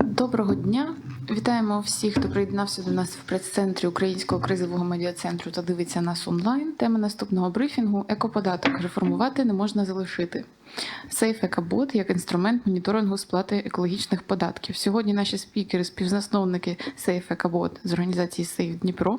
Доброго дня. Вітаємо всіх, хто приєднався до нас в прес-центрі Українського кризового медіа-центру та дивиться нас онлайн. Тема наступного брифінгу екоподаток. Реформувати не можна залишити. Сейф Екобот як інструмент моніторингу сплати екологічних податків. Сьогодні наші спікери, співзасновники Сейф Екобот з організації Сейф Дніпро,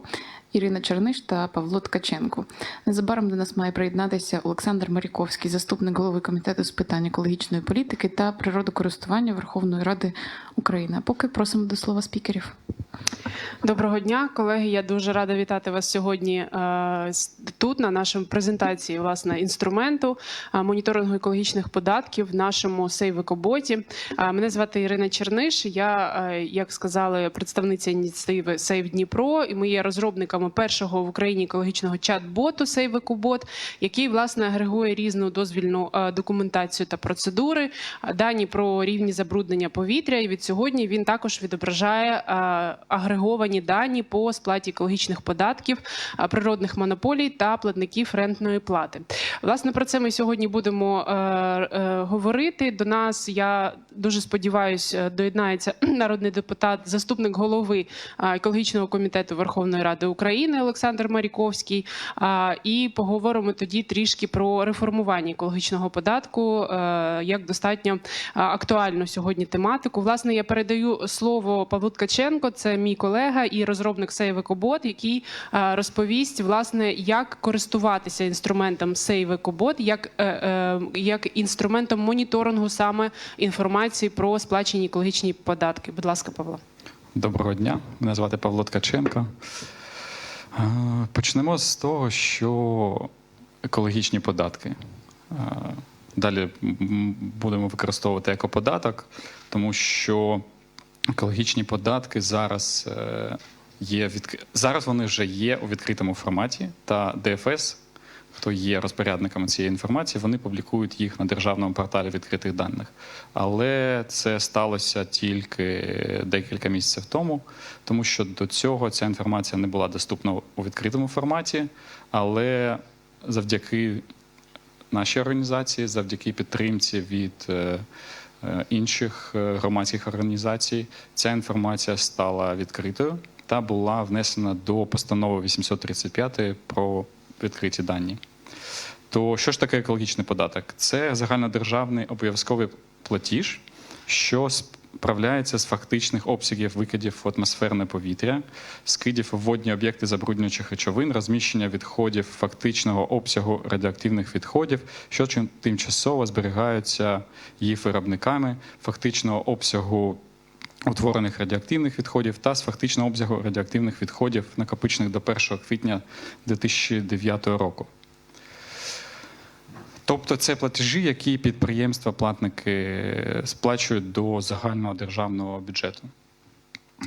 Ірина Черниш та Павло Ткаченко. Незабаром до нас має приєднатися Олександр Маріковський, заступник голови комітету з питань екологічної політики та природокористування Верховної Ради України. Поки просимо до слова спікерів. Доброго дня, колеги. Я дуже рада вітати вас сьогодні е, тут на нашій презентації власне інструменту е, моніторингу екологічних податків в нашому сейвикоботі. Мене звати Ірина Черниш. Я, е, як сказали, представниця ініціативи Сейв Дніпро, і ми є розробниками першого в Україні екологічного чат-боту Сейвикобот, який власне агрегує різну дозвільну е, документацію та процедури, дані про рівні забруднення повітря. І від сьогодні він також відображає е, агреговані дані по сплаті екологічних податків, природних монополій та платників рентної плати. Власне про це ми сьогодні будемо говорити. До нас я дуже сподіваюся, доєднається народний депутат, заступник голови е, екологічного комітету Верховної Ради України Олександр Маріковський. І поговоримо тоді трішки про реформування екологічного податку е, як достатньо е, актуальну сьогодні тематику. Власне, я передаю слово Павлу Ткаченко, це мій колега і розробник Сейвекобот, який е, розповість власне, як користуватися інструментом Сейвекобот, як, е, е, як інструментом моніторингу саме інформації про сплачені екологічні податки. Будь ласка, Павло. Доброго дня, мене звати Павло Ткаченко. Почнемо з того, що екологічні податки. Далі будемо використовувати екоподаток, тому що екологічні податки зараз е, є відк... зараз вони вже є у відкритому форматі, та ДФС, хто є розпорядниками цієї інформації, вони публікують їх на державному порталі відкритих даних. Але це сталося тільки декілька місяців тому, тому що до цього ця інформація не була доступна у відкритому форматі, але завдяки нашій організації, завдяки підтримці від е, е, інших е, громадських організацій, ця інформація стала відкритою та була внесена до постанови 835 про відкриті дані. То що ж таке екологічний податок? Це загальнодержавний обов'язковий платіж, що справляється з фактичних обсягів викидів в атмосферне повітря, скидів у водні об'єкти забруднюючих речовин, розміщення відходів фактичного обсягу радіоактивних відходів, що тимчасово зберігаються їх виробниками, фактичного обсягу утворених радіоактивних відходів та з фактичного обсягу радіоактивних відходів, накопичених до 1 квітня 2009 року. Тобто це платежі, які підприємства, платники сплачують до загального державного бюджету.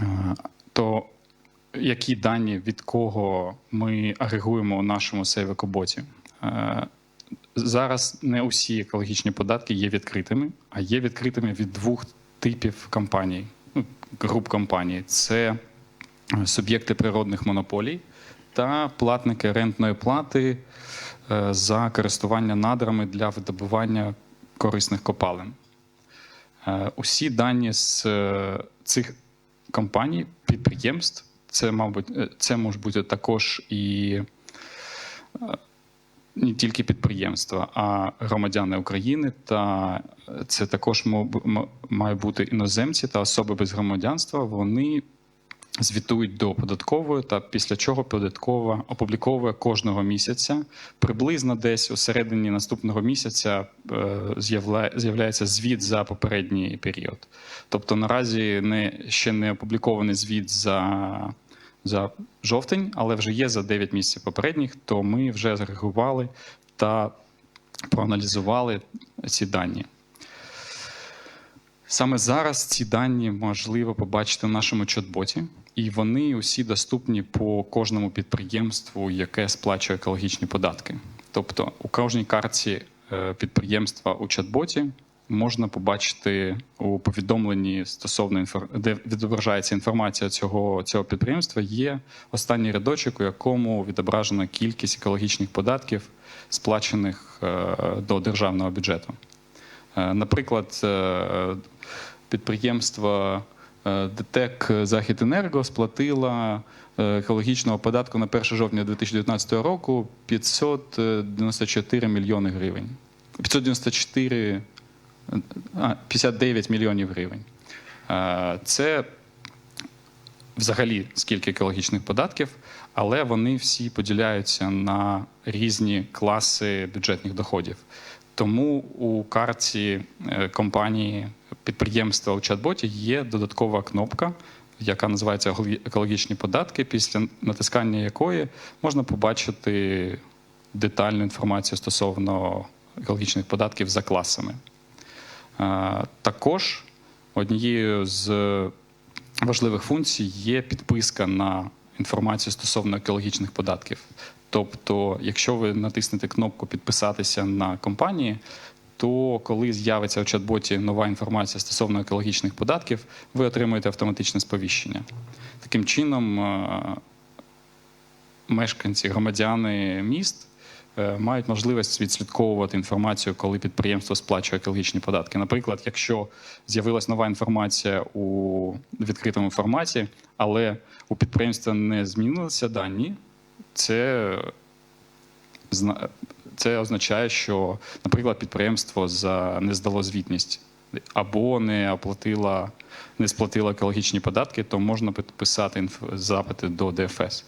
Е, То які дані від кого ми агрегуємо у нашому сейвекоботі? Е, Зараз не усі екологічні податки є відкритими, а є відкритими від двох типів компаній, груп компаній. Це е, суб'єкти природних монополій та платники рентної плати е, за користування надрами для видобування корисних копалин. Е, Усі дані з цих компаній, підприємств, це, мабуть, це можуть бути також і не тільки підприємства, а громадяни України, та це також має бути іноземці та особи без громадянства. Вони звітують до податкової, та після чого податкова опубліковує кожного місяця. Приблизно десь у середині наступного місяця е, з'являється звіт за попередній період. Тобто наразі не, ще не опублікований звіт за, за жовтень, але вже є за 9 місяців попередніх, то ми вже зреагували та проаналізували ці дані. Саме зараз ці дані можливо побачити в нашому чат-боті, і вони усі доступні по кожному підприємству, яке сплачує екологічні податки. Тобто у кожній картці е, підприємства у чат-боті можна побачити у повідомленні стосовно де відображається інформація цього, цього підприємства. Є останній рядочок, у якому відображена кількість екологічних податків, сплачених е, до державного бюджету. Е, Наприклад, е, підприємство ДТЕК Західенерго сплатило е, екологічного податку на 1 жовтня 2019 року 594 мільйони гривень. 594, а, 59 мільйонів гривень. Це взагалі скільки екологічних податків, але вони всі поділяються на різні класи бюджетних доходів. Тому у карті е, компанії підприємства у чат-боті є додаткова кнопка, яка називається «Екологі- екологічні податки, після натискання якої можна побачити детальну інформацію стосовно екологічних податків за класами. Е, Також однією з важливих функцій є підписка на інформацію стосовно екологічних податків. Тобто, якщо ви натиснете кнопку Підписатися на компанії, то коли з'явиться у чат-боті нова інформація стосовно екологічних податків, ви отримуєте автоматичне сповіщення. Таким чином, е, мешканці, громадяни міст мають можливість відслідковувати інформацію, коли підприємство сплачує екологічні податки. Наприклад, якщо з'явилась нова інформація у відкритому форматі, але у підприємства не змінилися дані, це, це означає, що, наприклад, підприємство за не здало звітність або не оплатило, не сплатило екологічні податки, то можна підписати інф- запити до ДФС.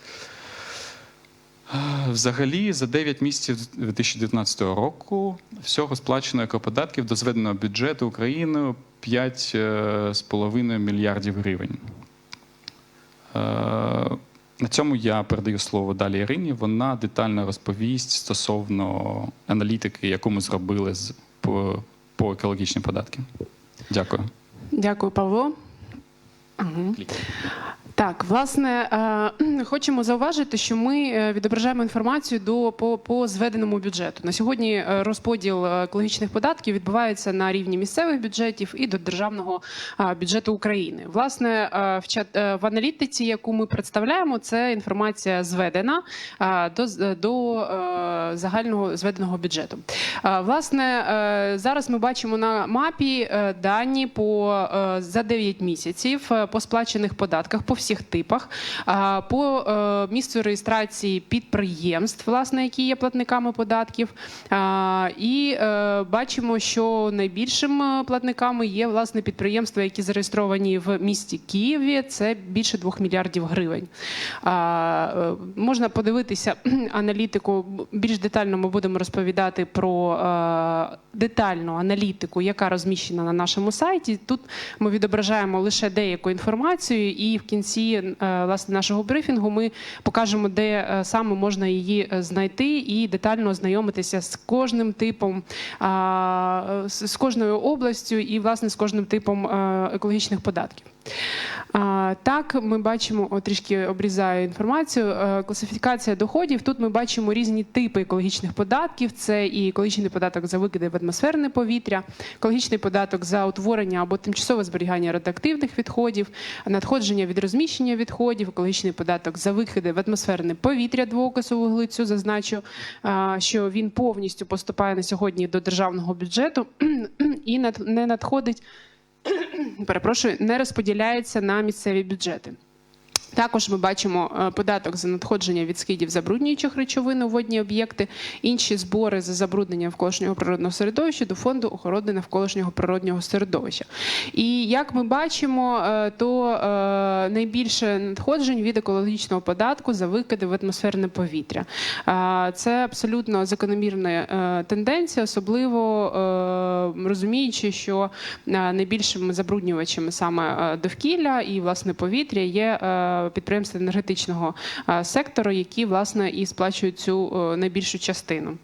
Е, Взагалі, за 9 місяців 2019 року всього сплачено екоподатків до зведеного бюджету України 5,5 мільярдів гривень. Е, На цьому я передаю слово далі Ірині. Вона детально розповість стосовно аналітики, яку ми зробили з, по, по екологічним податкам. Дякую. Дякую, Павло. Угу. Так, власне, е, хочемо зауважити, що ми е, відображаємо інформацію до по, по зведеному бюджету. На сьогодні е, розподіл екологічних податків відбувається на рівні місцевих бюджетів і до державного бюджету України. Власне, в чат в аналітиці, яку ми представляємо, це інформація зведена до до загального зведеного бюджету. Власне, зараз ми бачимо на мапі дані по за 9 місяців по сплачених податках по всіх типах, по е, місцю реєстрації підприємств, власне, які є платниками податків. І е, бачимо, що найбільшим е, платниками є власне підприємства, які зареєстровані в місті Києві. Це більше 2 мільярдів гривень. Можна подивитися аналітику. Більш детально ми будемо розповідати про детальну аналітику, яка розміщена на нашому сайті. Тут ми відображаємо лише деяку інформацію, і в кінці е, власне нашого брифінгу ми покажемо, де е, саме можна її е, знайти, і детально ознайомитися з кожним типом, з кожною областю і власне з кожним типом екологічних податків. Так, ми бачимо, о, трішки обрізаю інформацію. е, Класифікація доходів. Тут ми бачимо різні типи екологічних податків. Це і екологічний податок за викиди в атмосферне повітря, екологічний податок за утворення або тимчасове зберігання радіоактивних відходів, надходження від розміщення відходів, екологічний податок за викиди в атмосферне повітря двоокису вуглецю. Зазначу, що він повністю поступає на сьогодні до державного бюджету і не надходить перепрошую, не розподіляється на місцеві бюджети. Також ми бачимо е, податок за надходження від скидів забруднюючих речовин у водні об'єкти, інші збори за забруднення навколишнього природного середовища до фонду охорони навколишнього природнього середовища. І як ми бачимо, е, то е, найбільше надходжень від екологічного податку за викиди в атмосферне повітря. Це абсолютно закономірна тенденція, особливо розуміючи, що найбільшими забруднювачами саме довкілля і власне повітря є підприємства енергетичного сектору, які власне і сплачують цю найбільшу частину.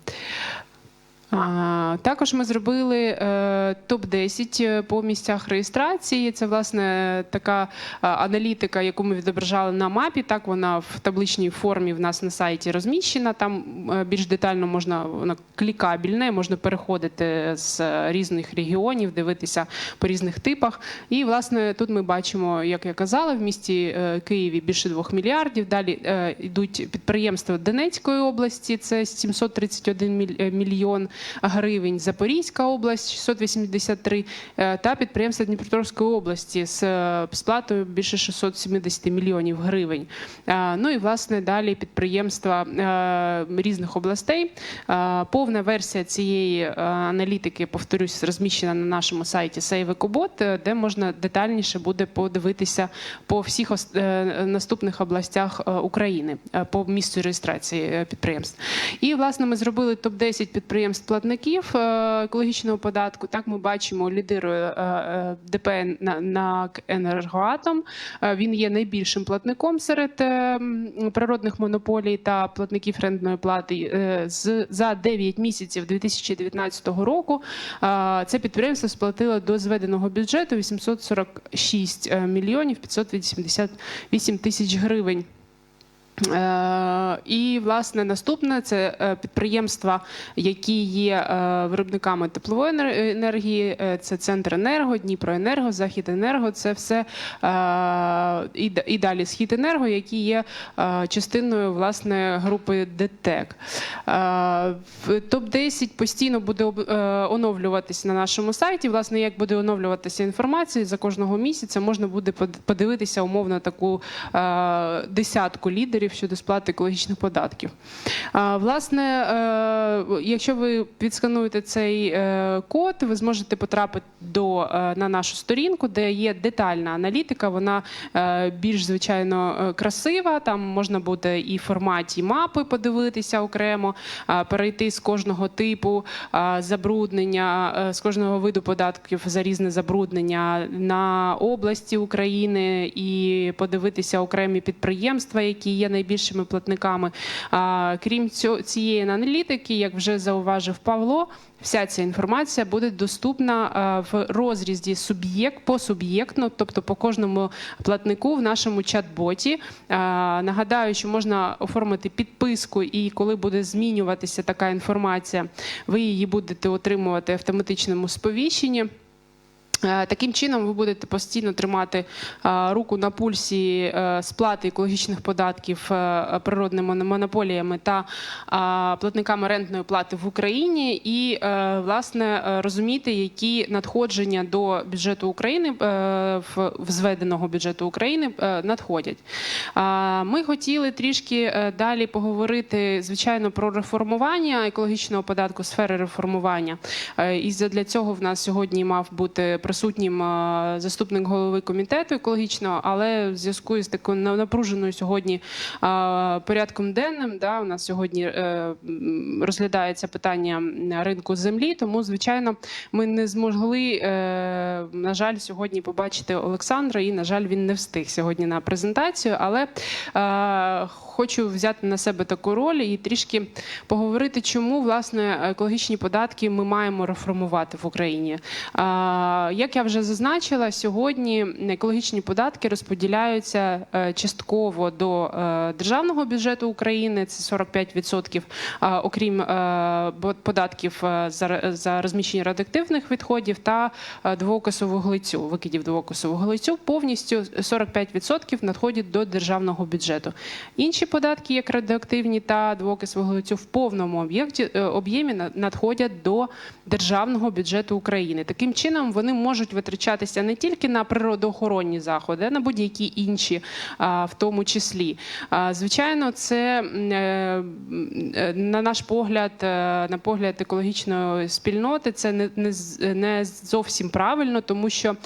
Також ми зробили е, топ-10 по місцях реєстрації. Це власне така е, аналітика, яку ми відображали на мапі. Так вона в табличній формі в нас на сайті розміщена. Там е, більш детально можна вона клікабельне, можна переходити з різних регіонів, дивитися по різних типах. І власне тут ми бачимо, як я казала, в місті е, Києві більше 2 мільярдів. Далі е, йдуть підприємства Донецької області, це 731 міль- е, мільйон. Гривень. Запорізька область 683 е, та підприємства Дніпропетровської області з е, сплатою більше 670 мільйонів гривень. Е, Ну і власне далі підприємства е, різних областей. Е, Повна версія цієї е, аналітики, повторюсь, розміщена на нашому сайті SaveEcobot, е, де можна детальніше буде подивитися по всіх е, наступних областях е, України е, по місцю реєстрації е, підприємств. І власне ми зробили топ 10 підприємств платників е, екологічного податку. Так ми бачимо, лідирує е, е, ДП на, на енергоатом. Він є найбільшим платником серед природних монополій та платників рентної плати. З за 9 місяців 2019 року це підприємство сплатило до зведеного бюджету 846 е, мільйонів 588 тисяч гривень. Е, І власне наступне це е, підприємства, які є е, виробниками теплової енергії. Це Центр енерго, Дніпроенерго, Західенерго. Це все і далі Східенерго, які є частиною власне групи ДТЕК. Топ 10 постійно буде оновлюватися на нашому сайті. Власне, як буде оновлюватися інформація за кожного місяця, можна буде подивитися умовно таку десятку лідерів щодо сплати екологічних податків. Власне, е, якщо ви підскануєте цей е, код, ви зможете потрапити до е, на нашу сторінку, де є детальна аналітика. Вона більш звичайно красива. Там можна буде і в форматі мапи подивитися окремо, перейти з кожного типу забруднення, з кожного виду податків за різне забруднення на області України і подивитися окремі підприємства, які є найбільшими платниками. А, Крім цього, цієї аналітики, як вже зауважив Павло, вся ця інформація буде доступна в розрізі суб'єкт по суб'єктно, тобто по кожному платнику в нашому чат-боті. Нагадаю, що можна оформити підписку, і коли буде змінюватися така інформація, ви її будете отримувати в автоматичному сповіщенні. Е, Таким чином, ви будете постійно тримати е, руку на пульсі е, сплати екологічних податків природними монополіями та платниками рентної плати в Україні, і власне розуміти, які надходження до бюджету України в зведеного бюджету України надходять. Ми хотіли трішки далі поговорити, звичайно, про реформування екологічного податку, сфери реформування. І для цього в нас сьогодні мав бути присутнім заступник голови комітету екологічного, але в зв'язку з такою на- напруженою сьогодні порядком денним, да, у нас сьогодні е, розглядається питання ринку землі, тому звичайно ми не змогли, е, на жаль, сьогодні побачити Олександра, і на жаль, він не встиг сьогодні на презентацію. Але хочу взяти на себе таку роль і трішки поговорити, чому власне екологічні податки ми маємо реформувати в Україні. Як я вже зазначила, сьогодні екологічні податки розподіляються е, частково до е, державного бюджету України, це 45%, е, окрім е, податків за, розміщення радіоактивних відходів та двоокису вуглецю, викидів двоокису вуглецю, повністю 45% надходять до державного бюджету. Інші податки, як радіоактивні та двоокис вуглецю, в повному об'єкті об'ємі на- надходять до державного бюджету України. Таким чином вони можуть витрачатися не тільки на природоохоронні заходи, а на будь-які інші, в тому числі. Звичайно, це е, на наш погляд, е, на погляд екологічної спільноти, це не, не, не зовсім правильно, тому що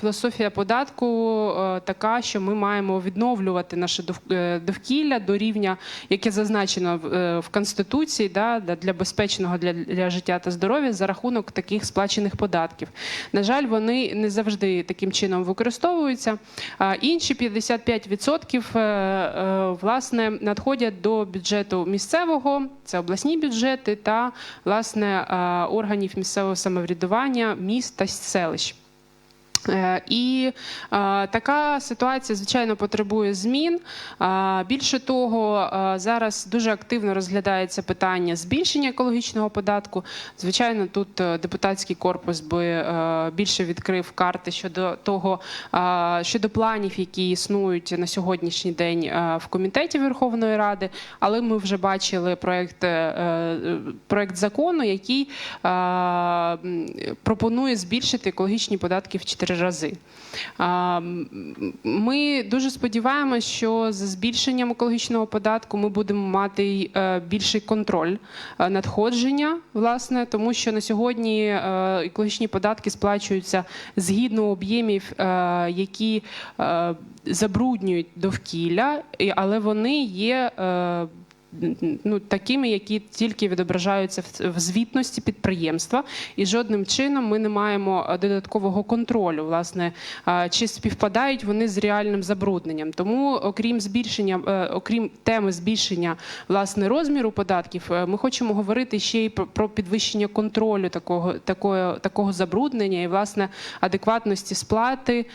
філософія податку е, така, що ми маємо відновлювати наше дов- довкілля до рівня, яке зазначено в, Конституції, для- безпечного для життя та здоров'я за рахунок таких сплачених податків. На жаль, вони не завжди таким чином використовуються. Інші 55% е, е, власне надходять до бюджету місцевого, це обласні бюджети та власне е, органів місцевого самоврядування міст та селищ. Е, І е, така ситуація, звичайно, потребує змін. Е, Більше того, зараз дуже активно розглядається питання збільшення екологічного податку. Звичайно, тут депутатський корпус би більше відкрив карти щодо того, щодо планів, які існують на сьогоднішній день в комітеті Верховної Ради. Але ми вже бачили проект, проект закону, який пропонує збільшити екологічні податки в 4 рази. Ми дуже сподіваємося, що за збільшенням екологічного податку ми будемо мати е, більший контроль е, надходження, власне, тому що на сьогодні е, екологічні податки сплачуються згідно об'ємів, які забруднюють довкілля, але вони є. Ну, такими, які тільки відображаються в- звітності підприємства, і жодним чином ми не маємо е, додаткового контролю, власне, е, чи співпадають вони з реальним забрудненням. Тому, окрім збільшення, е, окрім теми збільшення власне розміру податків, ми хочемо говорити ще й про- підвищення контролю такого, такого, такого забруднення і власне адекватності сплати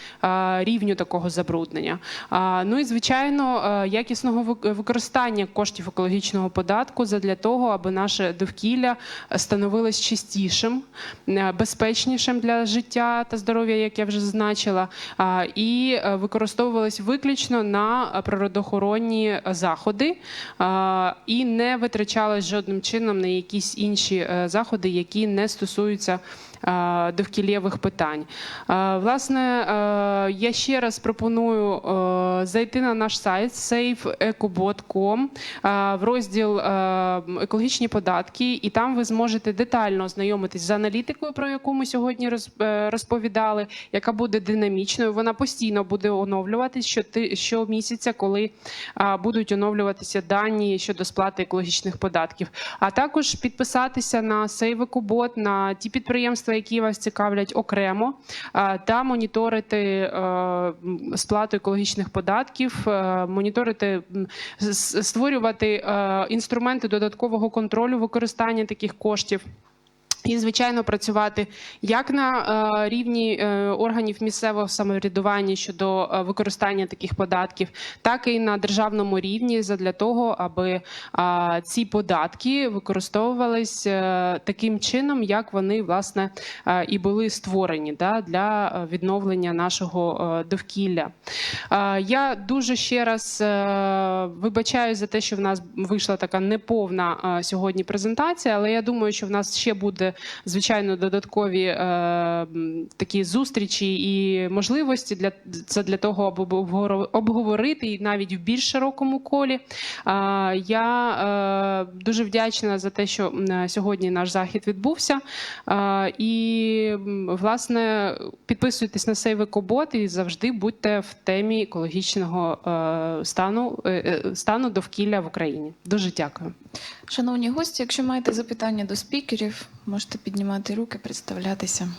рівню такого забруднення. Ну і звичайно, якісного використання коштів екологічного податку задля того, аби наше довкілля становилось чистішим, е, безпечнішим для життя та здоров'я, як я вже зазначила, і е, використовувалось виключно на природоохоронні заходи і не витрачалось жодним чином на якісь інші е, заходи, які не стосуються довкілєвих питань. Е, Власне, е, я ще раз пропоную е, зайти на наш сайт safeecobot.com е, в розділ е, екологічні податки, і там ви зможете детально ознайомитись з аналітикою, про яку ми сьогодні е, розповідали, яка буде динамічною. Вона постійно буде оновлюватись щомісяця, коли будуть оновлюватися дані щодо сплати екологічних податків. А також підписатися на Сейвекобот, на ті підприємства, які вас цікавлять окремо, та моніторити е, сплату екологічних податків, е, моніторити, створювати е, інструменти додаткового контролю використання таких коштів. І, звичайно, працювати як на е, рівні е, органів місцевого самоврядування щодо е, використання таких податків, так і на державному рівні задля того, аби ці податки використовувались таким чином, як вони власне і були створені для відновлення нашого довкілля. Я дуже ще раз вибачаю за те, що в нас вийшла така неповна сьогодні презентація, але я думаю, що в нас ще буде звичайно додаткові е, такі зустрічі і можливості для це для того, аби обговорити і навіть в більш широкому колі. Е, Я е, дуже вдячна за те, що сьогодні наш захід відбувся. Е, І власне підписуйтесь на Сейвекобот і завжди будьте в темі екологічного е, стану, е, е, стану довкілля в Україні. Дуже дякую. Шановні гості, якщо маєте запитання до спікерів, можете піднімати руки, представлятися.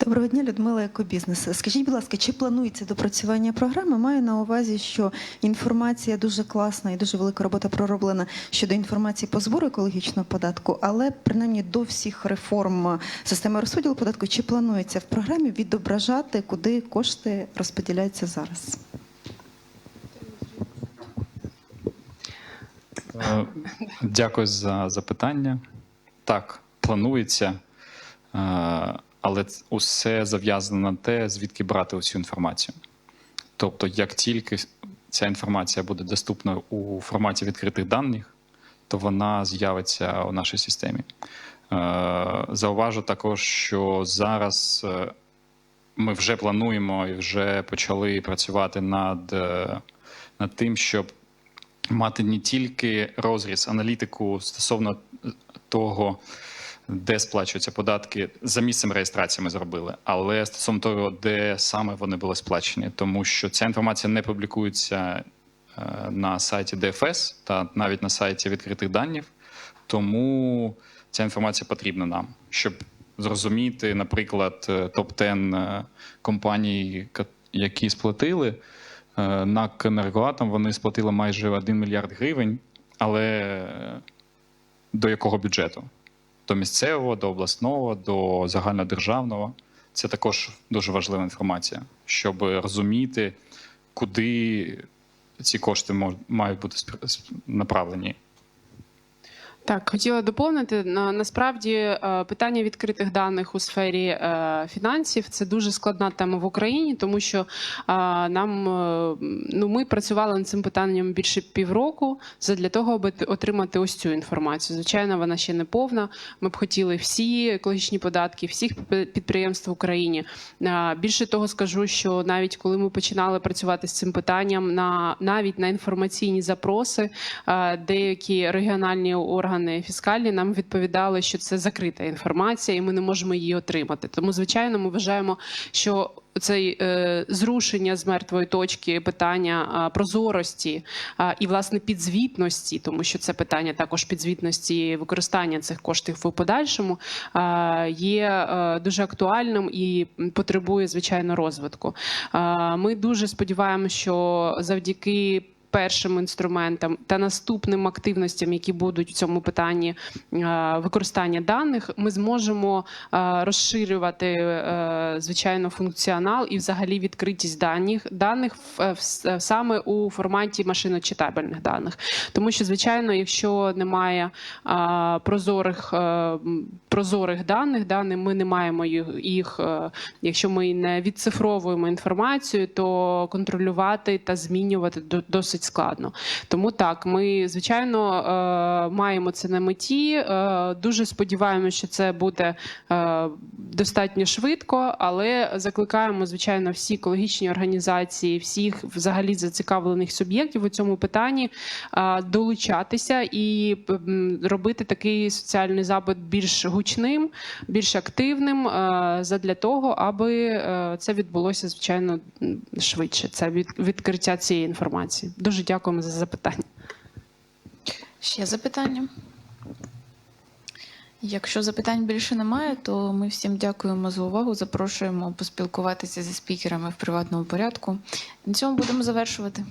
Доброго дня, Людмила Екобізнес. Скажіть, будь ласка, чи планується допрацювання програми? Маю на увазі, що інформація дуже класна і дуже велика робота пророблена щодо інформації по збору екологічного податку, але принаймні до всіх реформ системи розподілу податку, чи планується в програмі відображати, куди кошти розподіляються зараз? Дякую за запитання. Так, планується, е, але усе зав'язано на те, звідки брати усю інформацію. Тобто, як тільки ця інформація буде доступна у форматі відкритих даних, то вона з'явиться у нашій системі. Е, Зауважу також, що зараз е, ми вже плануємо і вже почали працювати над, е, над тим, щоб мати не тільки розріз, аналітику стосовно того, де сплачуються податки за місцем реєстрації ми зробили, але стосовно того, де саме вони були сплачені, тому що ця інформація не публікується е, на сайті ДФС та навіть на сайті відкритих даних, тому ця інформація потрібна нам, щоб зрозуміти, наприклад, топ-10 компаній, ка- які сплатили. Е, НАК «Енергоатом» вони сплатили майже 1 мільярд гривень, але до якого бюджету? До місцевого, до обласного, до загальнодержавного. Це також дуже важлива інформація, щоб розуміти, куди ці кошти мають бути направлені. Так, хотіла доповнити. Насправді е, питання відкритих даних у сфері е, фінансів це дуже складна тема в Україні, тому що е, нам ну ми працювали над цим питанням більше півроку для того, аби отримати ось цю інформацію. Звичайно, вона ще не повна. Ми б хотіли всі екологічні податки, всіх підприємств в Україні. Більше того, скажу, що навіть коли ми починали працювати з цим питанням, на навіть на інформаційні запроси, деякі регіональні органи фіскальні нам відповідали, що це закрита інформація, і ми не можемо її отримати. Тому, звичайно, ми вважаємо, що цей е, зрушення з мертвої точки питання е, прозорості е, і власне підзвітності, тому що це питання також підзвітності використання цих коштів у подальшому е, є е, дуже актуальним і потребує звичайно розвитку. Е, Ми дуже сподіваємося, що завдяки першим інструментам та наступним активностям, які будуть в цьому питанні е, використання даних, ми зможемо е, розширювати е, звичайно функціонал і взагалі відкритість даних даних саме у форматі машиночитабельних даних. Тому що, звичайно, якщо немає прозорих прозорих даних, даних ми не маємо їх, якщо ми не відцифровуємо інформацію, то контролювати та змінювати до- досить складно. Тому так, ми звичайно е, маємо це на меті. Е, Дуже сподіваємося, що це буде е, достатньо швидко, але закликаємо звичайно всі екологічні організації, всіх взагалі зацікавлених суб'єктів у цьому питанні долучатися і робити такий соціальний запит більш гучним, більш активним задля того, аби це відбулося звичайно швидше. Це відкриття цієї інформації. Дуже дякуємо за запитання. Ще запитання? Якщо запитань більше немає, то ми всім дякуємо за увагу. Запрошуємо поспілкуватися зі спікерами в приватному порядку. На цьому будемо завершувати.